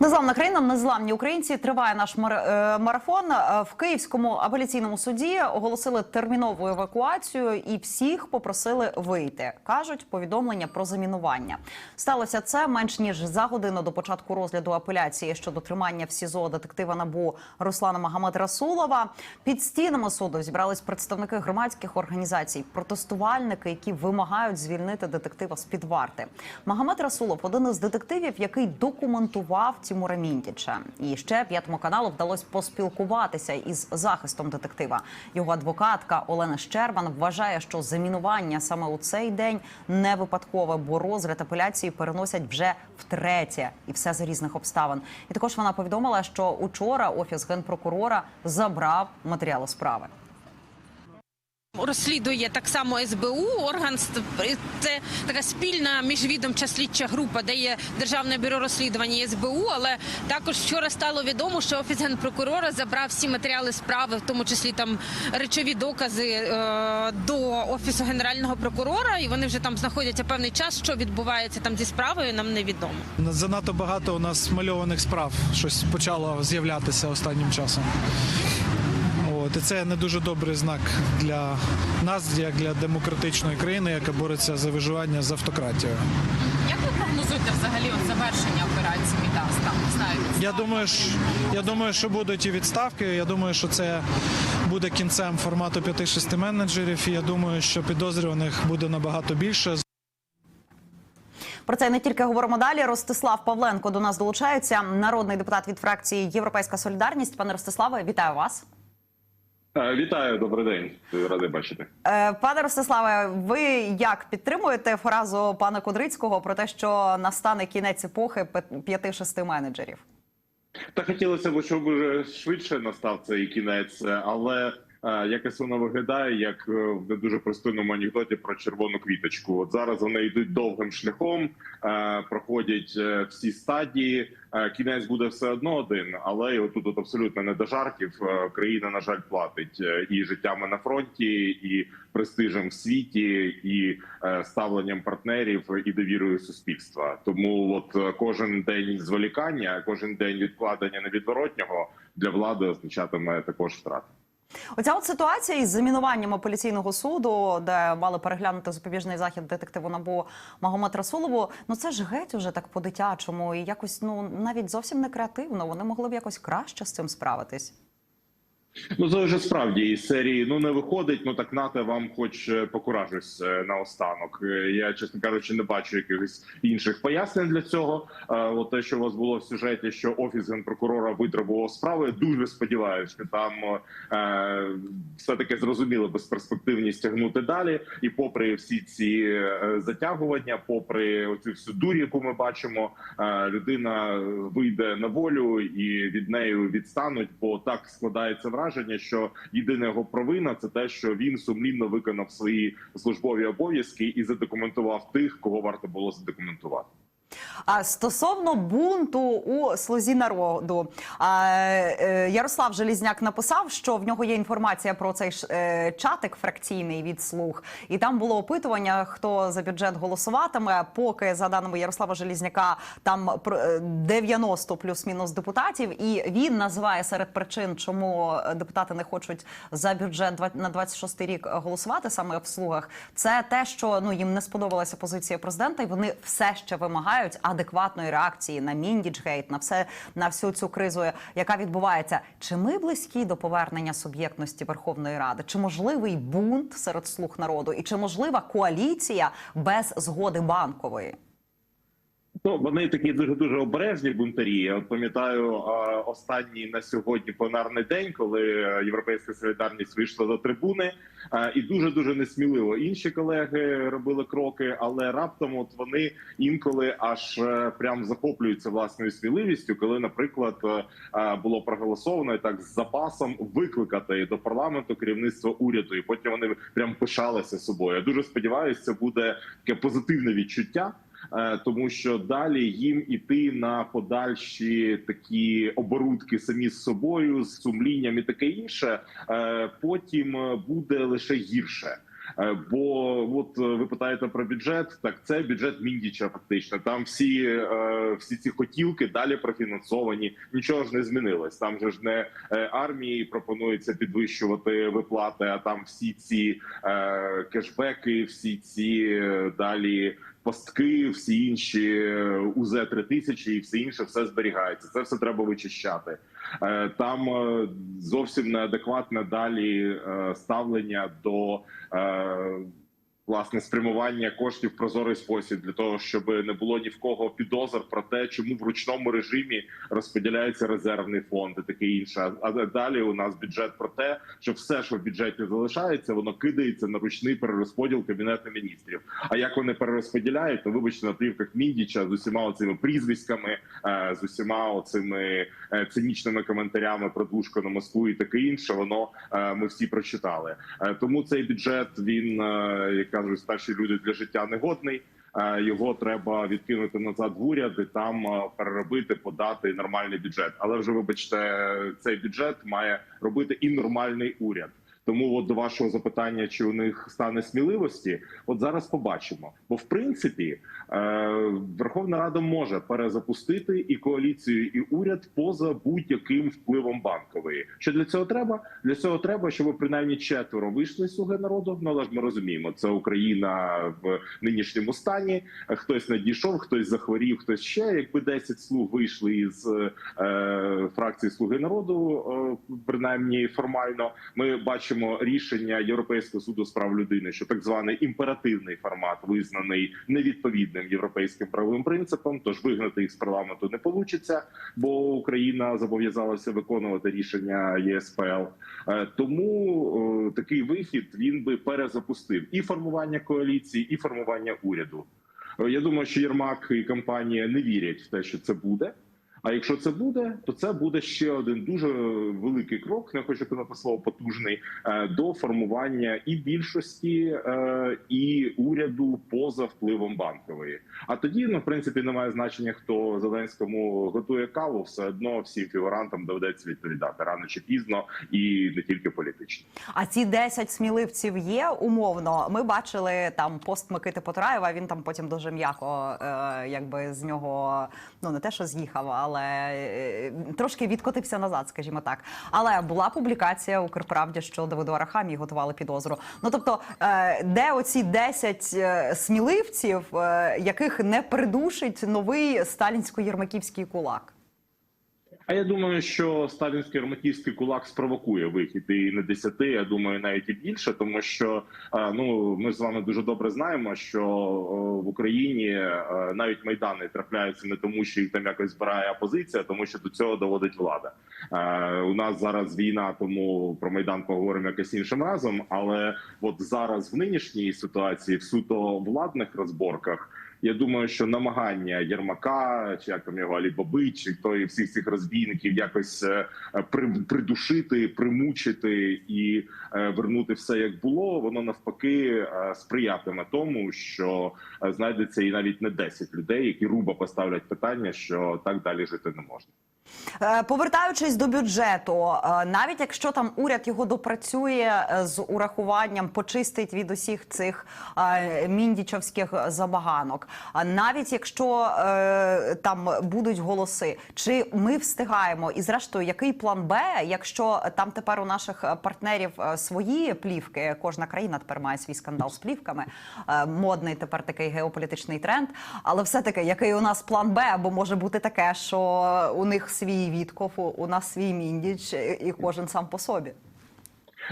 Незламна країна, незламні українці. Триває наш е, марафон. Е, В Київському апеляційному суді оголосили термінову евакуацію і всіх попросили вийти. кажуть, повідомлення про замінування. Сталося це менш ніж за годину до початку розгляду апеляції щодо тримання в СІЗО детектива набу Руслана Магомед Расулова. Під стінами суду зібрались представники громадських організацій, протестувальники, які вимагають звільнити детектива з під варти. Магомед Расулов один із детективів, який документував Тімура Міндіча. І ще п'ятому каналу вдалося поспілкуватися із захистом детектива. Його адвокатка Олена Щербан вважає, що замінування саме у цей день не випадкове, бо розгляд апеляції переносять вже втретє, і все за різних обставин. І також вона повідомила, що учора офіс генпрокурора забрав матеріали справи. Розслідує так само СБУ. Орган це така спільна міжвідомча слідча група, де є державне бюро розслідування СБУ. Але також вчора стало відомо, що офіс генпрокурора забрав всі матеріали справи, в тому числі там речові докази е, до офісу генерального прокурора, і вони вже там знаходяться певний час. Що відбувається там зі справою, нам невідомо. Занадто багато у нас мальованих справ. Щось почало з'являтися останнім часом. От, і це не дуже добрий знак для нас, як для демократичної країни, яка бореться за виживання з автократією. Як ви прогнозуєте взагалі от завершення операції Мідас? Там не знаю. Я думаю, що, я думаю, що будуть і відставки. Я думаю, що це буде кінцем формату 5-6 менеджерів. І я думаю, що підозрюваних буде набагато більше. Про це не тільки говоримо далі. Ростислав Павленко до нас долучається, народний депутат від фракції Європейська Солідарність. Пане Ростиславе, вітаю вас. Е, Вітаю, добрий день. Радий бачити. Е, Пане Ростиславе, ви як підтримуєте фразу пана Кудрицького про те, що настане кінець епохи п'яти-шести менеджерів? Та хотілося б, щоб вже швидше настав цей кінець, але е, якось воно виглядає як в не дуже простому анекдоті про червону квіточку. От зараз вони йдуть довгим шляхом, проходять е, всі стадії. Е, Кінець буде все одно один, але і отут от абсолютно не до жартів. Е, Країна, на жаль, платить і життями на фронті, і престижем в світі, і ставленням партнерів і довірою суспільства. Тому от кожен день зволікання, кожен день відкладення невідворотнього для влади означатиме також втрати. Оця от ситуація із замінуванням апеляційного суду, де мали переглянути запобіжний захід детективу набу Магомед Расулову. Ну це ж геть уже так по-дитячому і якось ну навіть зовсім не креативно. Вони могли б якось краще з цим справитись. Ну це вже справді із серії ну не виходить. Ну так нате вам, хоч е, покуражусь е, наостанок. Е, Я чесно кажучи, не бачу якихось інших пояснень для цього. От те, що у вас було в сюжеті, що офіс генпрокурора витребував справи. Дуже сподіваюся, що там е, все таки зрозуміло безперспективність тягнути далі. І попри всі ці затягування, попри оцю всю дурь, яку ми бачимо, е, людина вийде на волю і від неї відстануть, бо так складається враження, що єдина його провина це те, що він сумлінно виконав свої службові обов'язки і задокументував тих, кого варто було задокументувати. Стосовно бунту у слузі народу, е, Ярослав Желізняк написав, що в нього є інформація про цей е, чатик фракційний від слуг, і там було опитування, хто за бюджет голосуватиме. Поки за даними Ярослава Желізняка, там пр- е, 90 плюс-мінус депутатів, і він називає серед причин, чому депутати не хочуть за бюджет на 26 рік голосувати саме в слугах. Це те, що ну їм не сподобалася позиція президента, і вони все ще вимагають адекватної реакції на Міндічгейт, на все на всю цю кризу, яка відбувається. Чи ми близькі до повернення суб'єктності Верховної Ради? Чи можливий бунт серед слуг народу? І чи можлива коаліція без згоди банкової? Ну, вони такі дуже дуже обережні бунтарі. Я пам'ятаю останній на сьогодні пленарний день, коли Європейська солідарність вийшла до трибуни, і дуже дуже несміливо інші колеги робили кроки, але раптом от вони інколи аж е, прям захоплюються власною сміливістю, коли, наприклад, е, було проголосовано і так з запасом викликати до парламенту керівництво уряду, і потім вони прям пишалися собою. Я дуже сподіваюся, це буде таке позитивне відчуття. Е, тому що далі їм іти на подальші такі оборудки самі з собою, з сумлінням і таке інше, е, потім буде лише гірше. Е, Бо от ви питаєте про бюджет, так це бюджет Міндіча. Фактично, там всі, всі ці хотілки далі профінансовані. Нічого ж не змінилось. Там же ж не армії пропонується підвищувати виплати, а там всі ці кешбеки, всі ці далі. Постки, всі інші е, УЗ 3000 і все інше, все зберігається. Це все треба вичищати. Е, Там е, зовсім неадекватне далі ставлення до власне спрямування коштів в прозорий спосіб для того, щоб не було ні в кого підозр про те, чому в ручному режимі розподіляється резервний фонд і таке інше. А далі у нас бюджет про те, що все, що в бюджеті залишається, воно кидається на ручний перерозподіл кабінету міністрів. А як вони перерозподіляють, то вибачте на плівках Міндіча з усіма оцими прізвиськами, е, з усіма оцими е, цинічними коментарями про Душкину Москву і таке інше. Воно е, ми всі прочитали. Тому цей бюджет він е, як кажуть старші люди для життя негодний. Е, Його треба відкинути назад в уряд і там е, переробити, подати нормальний бюджет. Але вже вибачте, цей бюджет має робити і нормальний уряд. Тому, от до вашого запитання, чи у них стане сміливості, от зараз побачимо. Бо в принципі е, Верховна Рада може перезапустити і коаліцію, і уряд поза будь-яким впливом банкової. Що для цього треба? Для цього треба, щоб принаймні четверо вийшли слуги народу. Ну але ж ми розуміємо, це Україна в нинішньому стані. Хтось надійшов, хтось захворів, хтось ще. Якби 10 слуг вийшли із е, фракції Слуги народу, е, принаймні формально, ми бачимо рішення Європейського суду з прав людини, що так званий імперативний формат визнаний невідповідним європейським правовим принципам. Тож вигнати їх з парламенту не вийде, бо Україна зобов'язалася виконувати рішення ЄСПЛ. Е, Тому такий вихід він би перезапустив і формування коаліції, і формування уряду. Е, Я думаю, що Єрмак і компанія не вірять в те, що це буде. А якщо це буде, то це буде ще один дуже великий крок, не хочу казати слово потужний, е, до формування і більшості, е, і уряду поза впливом банкової. А тоді, ну в принципі, немає значення, хто Зеленському готує каву, все одно всім фігурантам доведеться відповідати рано чи пізно, і не тільки політично. А ці 10 сміливців є умовно. Ми бачили там пост Микити Потраєва. Він там потім дуже м'яко, е, якби з нього ну не те, що з'їхав, але е, трошки відкотився назад, скажімо так. Але була публікація Укрправді, що Давиду Арахамі готували підозру. Ну тобто, е, де оці 10 е, сміливців, яких не придушить новий сталінсько-єрмаківський кулак? А я думаю, що сталінський арматівський кулак спровокує вихід і не десяти, я думаю, навіть і більше, тому що е, ну ми з вами дуже добре знаємо, що е, в Україні е, навіть майдани трапляються не тому, що їх там якось збирає опозиція, тому що до цього доводить влада. У нас зараз війна, тому про майдан поговоримо якось іншим разом. Але от зараз в нинішній ситуації, в суто владних розборках. Я думаю, що намагання Єрмака, чи як там його Алібаби, чи то і всіх цих розбійників якось е, при, придушити, примучити і е, вернути все як було, воно навпаки е, сприятиме тому, що е, знайдеться і навіть не 10 людей, які руба поставлять питання, що так далі жити не можна. Е, Повертаючись до бюджету, е, навіть якщо там уряд його допрацює е, з урахуванням, почистить від усіх цих міндічовських забаганок, а навіть якщо там будуть голоси, чи ми встигаємо? І зрештою, який план Б, якщо там тепер у наших партнерів свої плівки, кожна країна тепер має свій скандал з плівками, модний тепер такий геополітичний тренд. Але все-таки який у нас план Б, бо може бути таке, що у них свій Вітков, у- нас свій міндіч, і кожен сам по собі.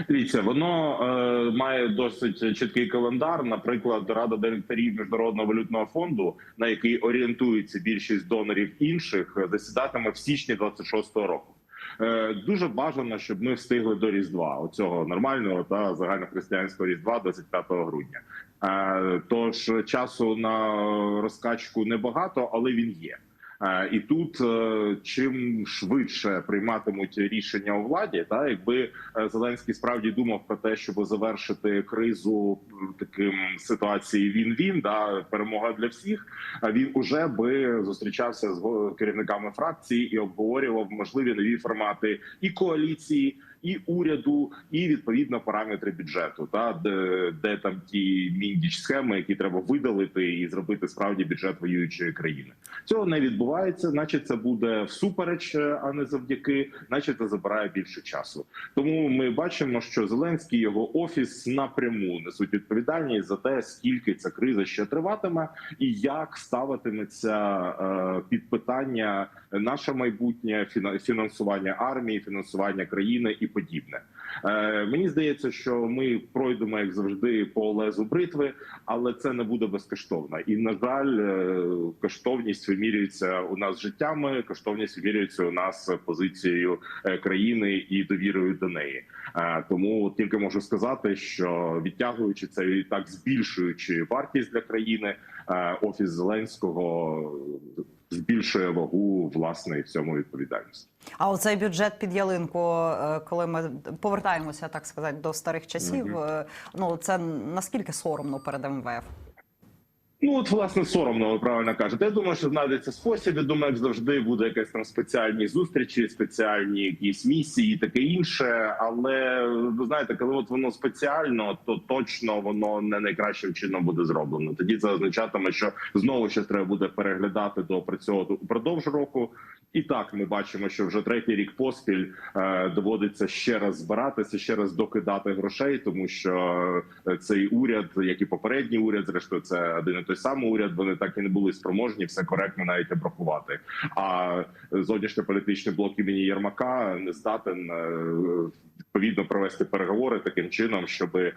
Дивіться, воно е, має досить чіткий календар. Наприклад, Рада директорів міжнародного валютного фонду, на який орієнтується більшість донорів інших, е, засідатиме в січні 26-го року. Е, дуже бажано, щоб ми встигли до Різдва, оцього нормального та загальнохристиянського Різдва, 25 грудня. Е, тож часу на розкачку небагато, але він є. Е, І тут е, чим швидше прийматимуть рішення у владі, та якби е, Зеленський справді думав про те, щоб завершити кризу таким ситуації він-він, да перемога для всіх. Він уже би зустрічався з керівниками фракції і обговорював можливі нові формати і коаліції. І уряду, і відповідно параметри бюджету, та де, де там ті міндіч схеми, які треба видалити і зробити справді бюджет воюючої країни. Цього не відбувається, наче це буде всупереч, е, а не завдяки, наче це забирає більше часу. Тому ми бачимо, що Зеленський його офіс напряму несуть відповідальність за те, скільки ця криза ще триватиме, і як ставитиметься е, під питання наше майбутнє фіна- фінансування армії, фінансування країни і подібне. Е, мені здається, що ми пройдемо як завжди по лезу бритви, але це не буде безкоштовно. І на жаль, е, коштовність вимірюється у нас життями, коштовність вимірюється у нас позицією е, країни і довірою до неї. Е, Тому тільки можу сказати, що відтягуючи це і так збільшуючи вартість для країни, офіс Зеленського збільшує вагу власне і в цьому відповідальності. А оцей бюджет під ялинку, е, коли ми повертаємося, так сказати, до старих часів, е, ну це наскільки соромно перед МВФ? Ну от власне соромно, ви правильно кажете. Я думаю, що знайдеться спосіб. Я думаю, як завжди буде якась там спеціальні зустрічі, спеціальні якісь місії, і таке інше. Але ви знаєте, коли от воно спеціально, то точно воно не найкращим чином буде зроблено. Тоді це означатиме, що знову щось треба буде переглядати, доопрацьовувати упродовж року. І так ми бачимо, що вже третій рік поспіль е, доводиться ще раз збиратися, ще раз докидати грошей, тому що е, цей уряд, як і попередній уряд, зрештою, це один той самий уряд. Вони так і не були спроможні все коректно навіть обрахувати. А зовнішньополітичний блок імені Єрмака не здатен е, відповідно провести переговори таким чином, щоб е,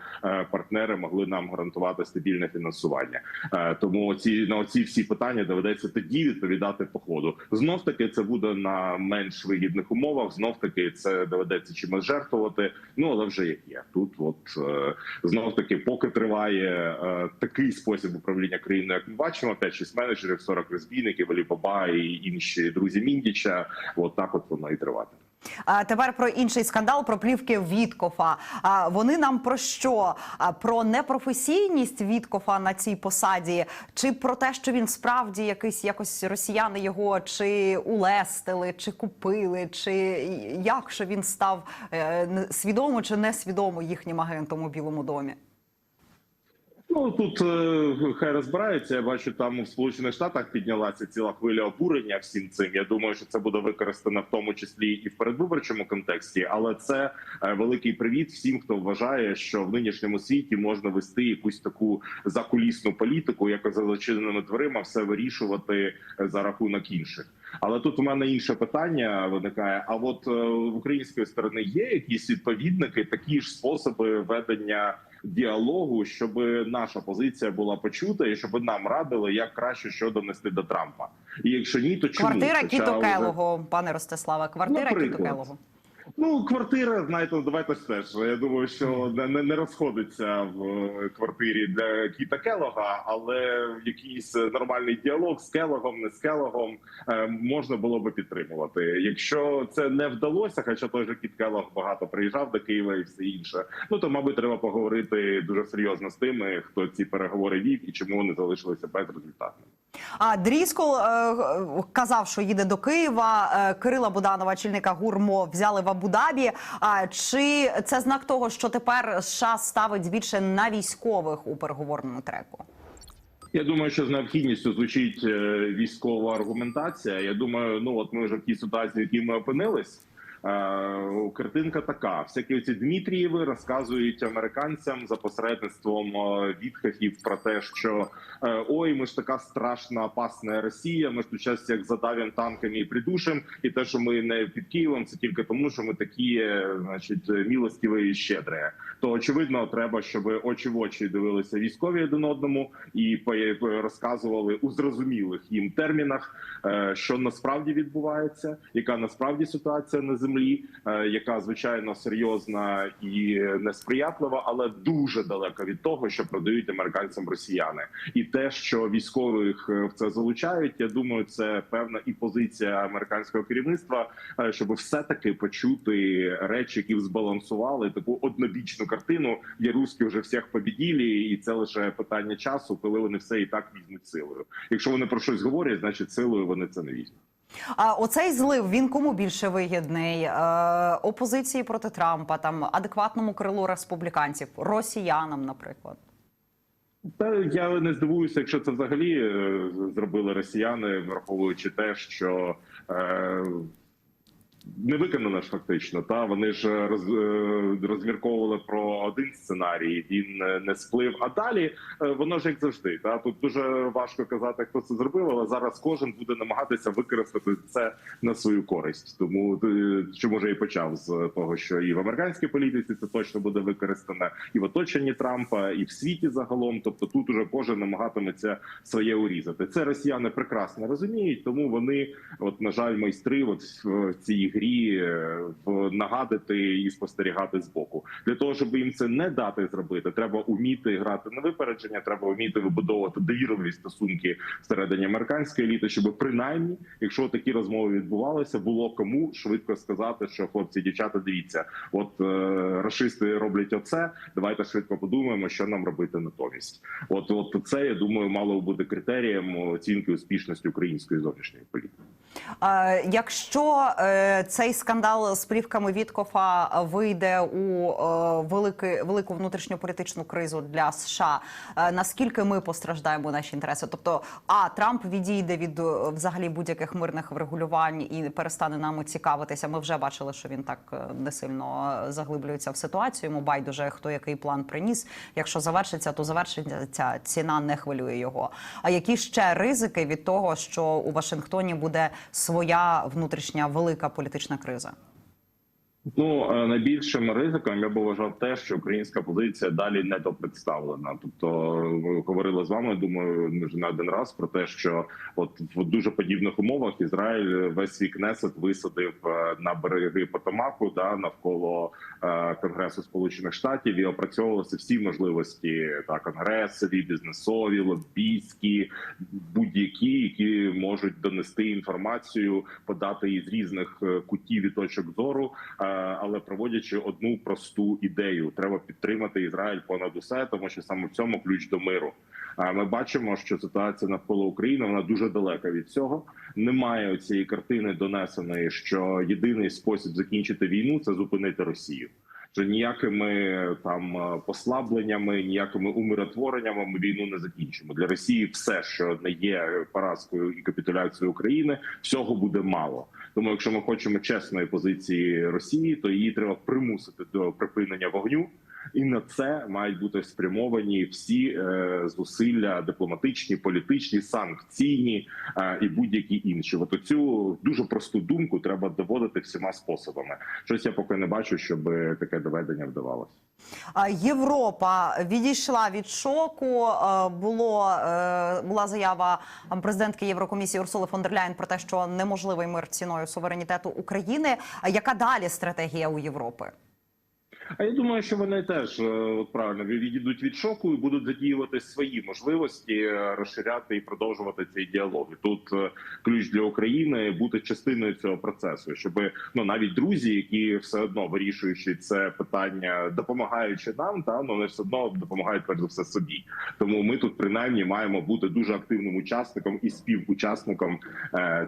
партнери могли нам гарантувати стабільне фінансування. Е, Тому ці на оці всі питання доведеться тоді відповідати по ходу. Знов таки це буде на менш вигідних умовах. Знов таки це доведеться чимось жертвувати. Ну але вже як є тут. От е, знов таки, поки триває такий спосіб управління країною, як ми бачимо, 5-6 менеджерів, 40 розбійників, Алібаба і інші друзі Міндіча. От так от воно і триватиме. А тепер про інший скандал про плівки Віткофа. А вони нам про що? Про непрофесійність Віткофа на цій посаді, чи про те, що він справді якийсь якось росіяни його чи улестили, чи купили, чи як що він став е, свідомо чи несвідомо їхнім агентом у Білому домі? Ну тут е, хай розбираються. Я бачу, там в Сполучених Штатах піднялася ціла хвиля обурення всім цим. Я думаю, що це буде використано в тому числі і в передвиборчому контексті. Але це е, великий привіт всім, хто вважає, що в нинішньому світі можна вести якусь таку закулісну політику, як за зачиненими дверима все вирішувати е, за рахунок інших. Але тут у мене інше питання виникає: а от е, в української сторони є якісь відповідники, такі ж способи ведення діалогу, щоб наша позиція була почута, і щоб нам радили, як краще що донести до Трампа. І якщо ні, то чому Квартира Хоча Кіто вже- пане Ростиславе, квартира Кітокелого. Ну, квартира, знаєте, ну, давайте ж теж. Я думаю, що не, не, розходиться в е, квартирі для Кіта Келога, але якийсь нормальний діалог з Келогом, не з Келогом е, можна було би підтримувати. Якщо це не вдалося, хоча той же Кіт Келог багато приїжджав до Києва і все інше, ну то мабуть треба поговорити дуже серйозно з тими, хто ці переговори вів і чому вони залишилися безрезультатними. А Дріскол е, казав, що їде до Києва. Кирила Буданова, чільника ГУРМО, взяли в Абу-Дабі. Чи це знак того, що тепер США ставить більше на військових у переговорному треку? Я думаю, що з необхідністю звучить е, військова аргументація. Я думаю, ну от ми вже в тій ситуації, в якій ми опинились. Е, Картинка така: всякі ці Дмитрієви розказують американцям за посередництвом е, відхахів про те, що е, ой, ми ж така страшна опасна Росія. Ми ж тут час як задавим танками і придушим, і те, що ми не під Києвом, це тільки тому, що ми такі, значить, мілостиві і щедрі. То очевидно, треба, щоб очі в очі дивилися військові один одному і розказували у зрозумілих їм термінах, е, що насправді відбувається, яка насправді ситуація на землі, е, яка звичайно серйозна і несприятлива, але дуже далека від того, що продають американцям росіяни, і те, що військових е, в це залучають, я думаю, це певна і позиція американського керівництва, щоб все таки почути речі, які збалансували таку однобічну картину. Є русські вже всіх побіділі, і це лише питання часу, коли вони все і так візьмуть силою. Якщо вони про щось говорять, значить силою вони це не візьмуть. А оцей злив він кому більше вигідний? Е, опозиції проти Трампа, там адекватному крилу республіканців, росіянам, наприклад. Та я не здивуюся, якщо це взагалі е, зробили росіяни, враховуючи те, що е, не виконано ж фактично. Та вони ж роз, е, розмірковували про один сценарій, він е, не сплив. А далі е, воно ж як завжди. Та тут дуже важко казати, хто це зробив, але зараз кожен буде намагатися використати це на свою користь. Тому е, що може і почав з того, що і в американській політиці це точно буде використано, і в оточенні Трампа, і в світі загалом. Тобто тут уже кожен намагатиметься своє урізати. Це росіяни прекрасно розуміють, тому вони, от на жаль, майстри, от в цій грі е, нагадати і спостерігати збоку. Для того щоб їм це не дати зробити, треба уміти грати на випередження, треба вміти вибудовувати довірливі стосунки всередині американської еліти, щоб принаймні, якщо такі розмови відбувалися, було кому швидко сказати, що хлопці, дівчата, дивіться, от е, рашисти роблять оце. Давайте швидко подумаємо, що нам робити натомість. От, от це я думаю, мало бути критерієм оцінки успішності української зовнішньої політики. Е, Якщо е, цей скандал з плівками Віткофа вийде у е, велики, велику внутрішньополітичну кризу для США, е, наскільки ми постраждаємо наші інтереси? Тобто, а Трамп відійде від е, взагалі будь-яких мирних врегулювань і перестане нами цікавитися. Ми вже бачили, що він так не сильно заглиблюється в ситуацію. Йому байдуже хто який план приніс. Якщо завершиться, то завершиться ціна не хвилює його. А які ще ризики від того, що у Вашингтоні буде своя внутрішня велика політична криза? Ну е, найбільшим ризиком я би вважав те, що українська позиція далі не допредставлена. Тобто, ми говорили з вами. Думаю, вже не один раз про те, що от в дуже подібних умовах Ізраїль весь свій кнесет висадив е, на береги Потомаку, да навколо е, Конгресу Сполучених Штатів і опрацьовувалися всі можливості та конгресові, бізнесові, лобійські, будь-які, які можуть донести інформацію, подати її з різних е, кутів і точок зору. Але проводячи одну просту ідею, треба підтримати Ізраїль понад усе, тому що саме в цьому ключ до миру. А ми бачимо, що ситуація навколо України вона дуже далека від цього. Немає цієї картини донесеної, що єдиний спосіб закінчити війну це зупинити Росію. Що ніякими там послабленнями, ніякими умиротвореннями ми війну не закінчимо для Росії. Все, що не є поразкою і капітуляцією України, всього буде мало. Тому, якщо ми хочемо чесної позиції Росії, то її треба примусити до припинення вогню. І на це мають бути спрямовані всі е, зусилля дипломатичні, політичні, санкційні е, і будь-які інші. От цю дуже просту думку треба доводити всіма способами. Щось я поки не бачу, щоб таке доведення вдавалося. Європа відійшла від шоку. Е, Було була заява президентки Єврокомісії Урсули фон дер Ляєн про те, що неможливий мир ціною суверенітету України. Яка далі стратегія у Європи? А я думаю, що вони теж е, от правильно відійдуть від шоку і будуть задіювати свої можливості е, розширяти і продовжувати цей діалог. І Тут е, ключ для України бути частиною цього процесу, щоб ну навіть друзі, які все одно вирішуючи це питання, допомагаючи нам, та ну вони все одно допомагають перш за все собі. Тому ми тут принаймні маємо бути дуже активним учасником і співучасником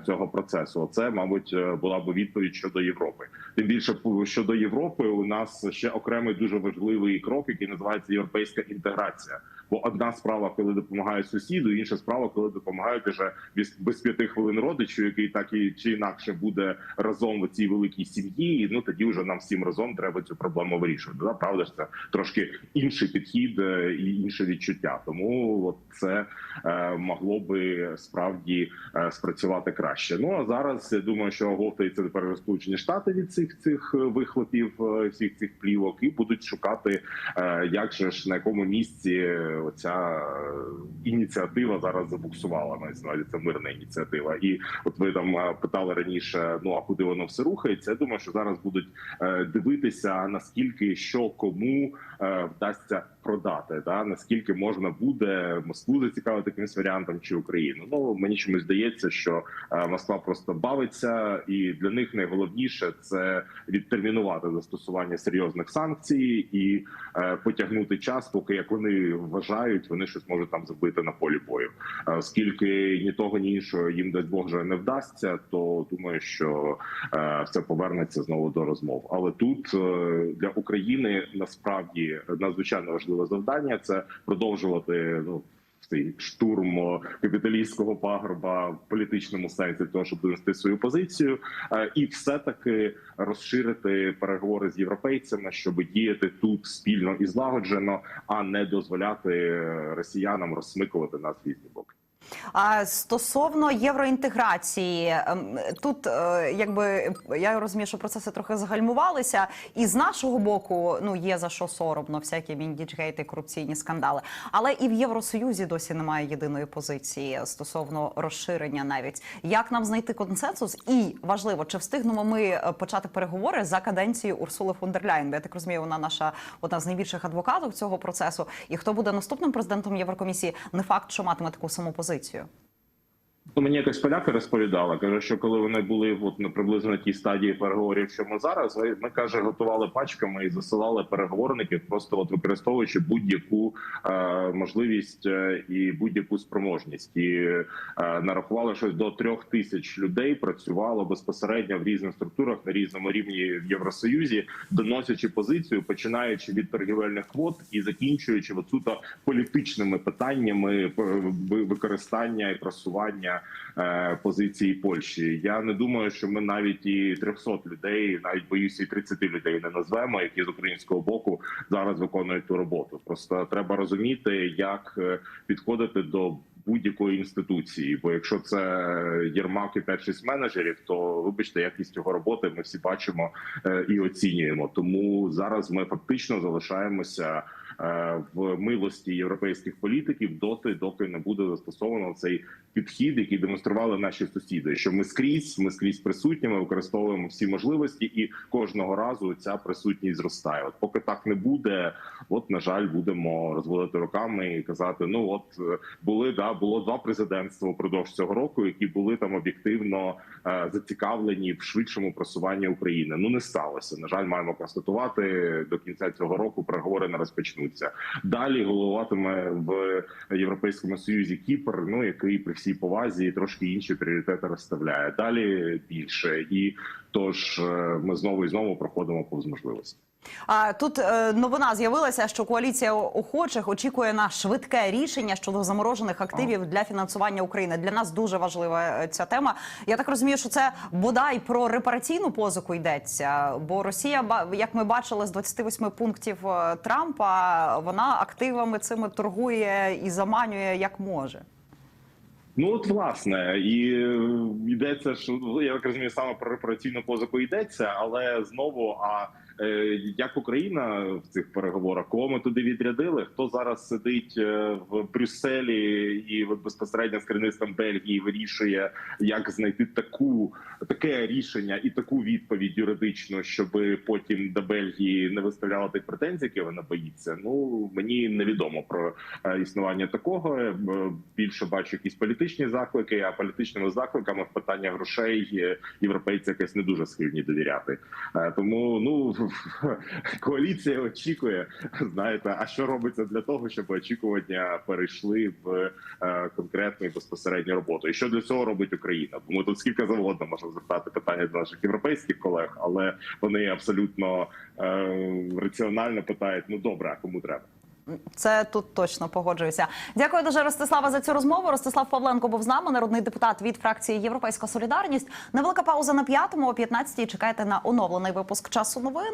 цього процесу. Це, мабуть, була б відповідь щодо Європи. Тим більше щодо Європи, у нас ще окремий дуже важливий крок, який називається європейська інтеграція. Бо одна справа, коли допомагають сусіду, інша справа, коли допомагають уже без, п'яти хвилин родичу, який так і чи інакше буде разом в цій великій сім'ї. І, Ну тоді вже нам всім разом треба цю проблему вирішувати. Да? Правда ж це трошки інший підхід е, і інше відчуття. Тому от це е, могло би справді е, спрацювати краще. Ну а зараз я думаю, що оговтаються тепер Сполучені Штати від цих цих е, вихлопів, е, всіх цих і будуть шукати, е, як же ж на якому місці е, оця е, ініціатива зараз забуксувала. На це мирна ініціатива. І от ви там питали раніше: ну а куди воно все рухається? Я думаю, що зараз будуть дивитися наскільки що кому вдасться продати. Да? Наскільки можна буде Москву зацікавити якимось варіантом чи Україну? Ну мені чомусь здається, що Москва просто бавиться, і для них найголовніше це відтермінувати застосування серйозних санкцій і е, потягнути час, поки як вони вважають, вони щось можуть там зробити на полі бою. Е, Оскільки ні того, ні іншого їм дасть Бог вже не вдасться, то думаю, що е, все повернеться знову до розмов. Але тут е, для України насправді надзвичайно важливе завдання це продовжувати ну. Цей штурм капіталістського пагорба в політичному сенсі, того, щоб донести свою позицію, е, і все таки розширити переговори з європейцями, щоб діяти тут спільно і злагоджено, а не дозволяти росіянам розсмикувати нас різні. А стосовно євроінтеграції, ем, тут е, якби я розумію, що процеси трохи загальмувалися, і з нашого боку ну є за що соромно, всякі міндічгейти, корупційні скандали. Але і в Євросоюзі досі немає єдиної позиції стосовно розширення, навіть як нам знайти консенсус, і важливо, чи встигнемо ми е, почати переговори за каденцією Урсули фон дер Ляйн? Я так розумію, вона наша одна з найбільших адвокатів цього процесу. І хто буде наступним президентом Єврокомісії, не факт, що матиме таку саму позицію. closely to. Ну, мені якось поляки розповідали, каже, що коли вони були от на приблизно на тій стадії переговорів, що ми зараз, ми, каже, готували пачками і засилали переговорників, просто от використовуючи будь-яку е, можливість е, і будь-яку спроможність, і е, нарахували, що до трьох тисяч людей працювало безпосередньо в різних структурах на різному рівні в Євросоюзі, доносячи позицію, починаючи від торгівельних квот і закінчуючи от суто політичними питаннями е, використання і просування позиції Польщі. Я не думаю, що ми навіть і 300 людей, навіть боюся, і 30 людей не назвемо, які з українського боку зараз виконують ту роботу. Просто треба розуміти, як е, підходити до. Будь-якої інституції, бо якщо це Єрмак і 5-6 менеджерів, то вибачте, якість його роботи ми всі бачимо е, і оцінюємо. Тому зараз ми фактично залишаємося е, в милості європейських політиків доти, доки не буде застосовано цей підхід, який демонстрували наші сусіди. Що ми скрізь, ми скрізь присутні, ми використовуємо всі можливості, і кожного разу ця присутність зростає. От поки так не буде, от на жаль, будемо розводити руками і казати: ну от е, були да було два президентства упродовж цього року, які були там об'єктивно е, зацікавлені в швидшому просуванні України. Ну не сталося. На жаль, маємо констатувати до кінця цього року. Переговори не розпочнуться. Далі головуватиме в Європейському Союзі Кіпр, ну який при всій повазі трошки інші пріоритети розставляє. Далі більше і тож е, ми знову і знову проходимо повз можливості. А тут е, новина з'явилася, що коаліція охочих очікує на швидке рішення щодо заморожених активів для фінансування України. Для нас дуже важлива е, ця тема. Я так розумію, що це бодай про репараційну позику йдеться. Бо Росія, як ми бачили з 28 пунктів Трампа, вона активами цими торгує і заманює як може. Ну от власне, і е, йдеться що ну, я так розумію, саме про репараційну позику йдеться, але знову а. Е, Як Україна в цих переговорах, кого ми туди відрядили? Хто зараз сидить е, в Брюсселі і безпосередньо з керівництвом Бельгії вирішує, як знайти таку таке рішення і таку відповідь юридичну, щоб потім до Бельгії не виставляла тих претензій, які вона боїться? Ну мені невідомо про е, існування такого. Більше бачу якісь політичні заклики, а політичними закликами в питання грошей європейці якось не дуже схильні довіряти. Тому ну коаліція очікує. Знаєте, а що робиться для того, щоб очікування перейшли в е, конкретну і безпосередню роботу? І що для цього робить Україна? Бо ми тут скільки завгодно можемо звертати питання до наших європейських колег, але вони абсолютно е, раціонально питають: ну добре, а кому треба? Це тут точно погоджуюся. Дякую дуже, Ростислава, за цю розмову. Ростислав Павленко був з нами, народний депутат від фракції Європейська Солідарність. Невелика пауза на п'ятому о 15-й. Чекайте на оновлений випуск часу новин.